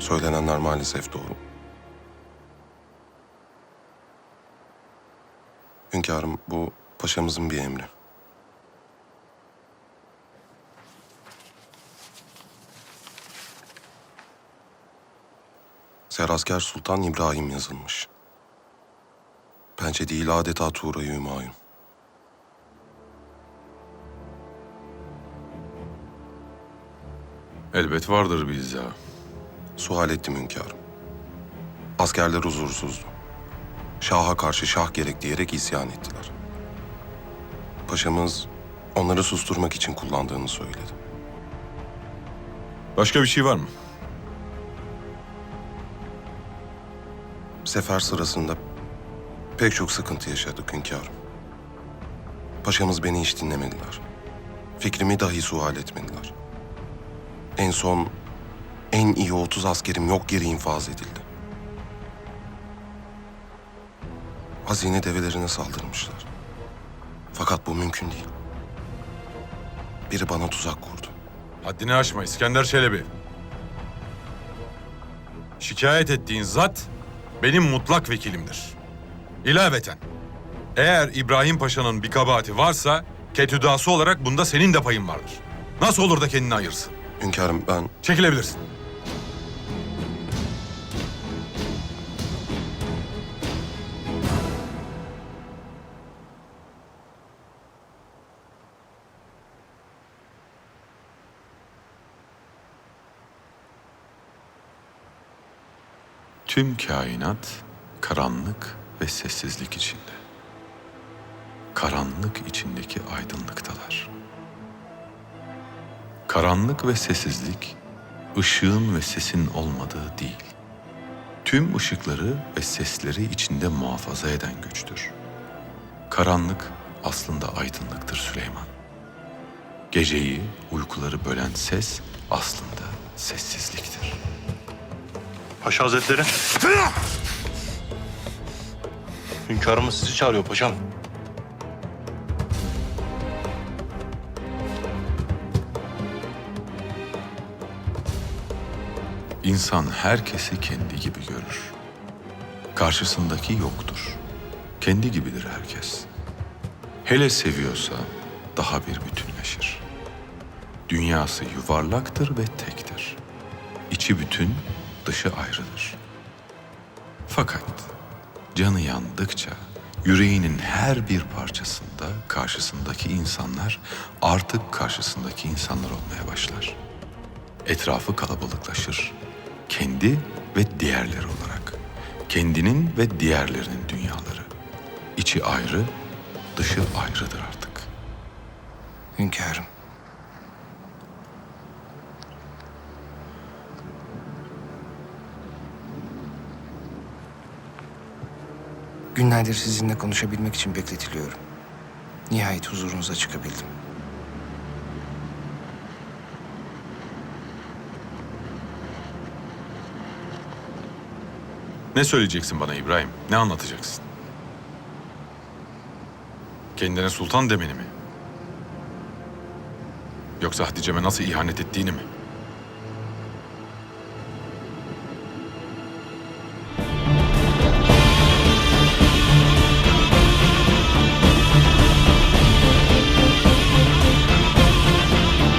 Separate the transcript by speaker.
Speaker 1: Söylenenler maalesef doğru. Hünkârım bu paşamızın bir emri. Serasker Sultan İbrahim yazılmış. Bence değil adeta Tuğra-i Hümayun.
Speaker 2: Elbet vardır bir izah.
Speaker 1: Sual ettim hünkârım. Askerler huzursuzdu. Şaha karşı şah gerek diyerek isyan ettiler. Paşamız onları susturmak için kullandığını söyledi.
Speaker 2: Başka bir şey var mı?
Speaker 1: Sefer sırasında pek çok sıkıntı yaşadık hünkârım. Paşamız beni hiç dinlemediler. Fikrimi dahi sual etmediler. En son en iyi 30 askerim yok geri infaz edildi. Hazine develerine saldırmışlar. Fakat bu mümkün değil. Biri bana tuzak kurdu.
Speaker 2: Haddini aşma İskender Çelebi. Şikayet ettiğin zat benim mutlak vekilimdir. İlaveten, eğer İbrahim Paşa'nın bir kabahati varsa ketüdası olarak bunda senin de payın vardır. Nasıl olur da kendini ayırsın?
Speaker 1: Hünkârım ben
Speaker 2: Çekilebilirsin.
Speaker 3: Tüm kainat karanlık ve sessizlik içinde. Karanlık içindeki aydınlıktalar. Karanlık ve sessizlik ışığın ve sesin olmadığı değil. Tüm ışıkları ve sesleri içinde muhafaza eden güçtür. Karanlık aslında aydınlıktır Süleyman. Geceyi, uykuları bölen ses aslında sessizliktir.
Speaker 4: Paşa Hazretleri. Hünkârımız sizi çağırıyor paşam.
Speaker 3: İnsan herkesi kendi gibi görür. Karşısındaki yoktur. Kendi gibidir herkes. Hele seviyorsa daha bir bütünleşir. Dünyası yuvarlaktır ve tektir. İçi bütün, dışı ayrıdır. Fakat canı yandıkça yüreğinin her bir parçasında karşısındaki insanlar artık karşısındaki insanlar olmaya başlar etrafı kalabalıklaşır. Kendi ve diğerleri olarak. Kendinin ve diğerlerinin dünyaları. İçi ayrı, dışı ayrıdır artık.
Speaker 5: Hünkârım. Günlerdir sizinle konuşabilmek için bekletiliyorum. Nihayet huzurunuza çıkabildim.
Speaker 2: Ne söyleyeceksin bana İbrahim? Ne anlatacaksın? Kendine sultan demeni mi? Yoksa Hatice'me nasıl ihanet ettiğini mi?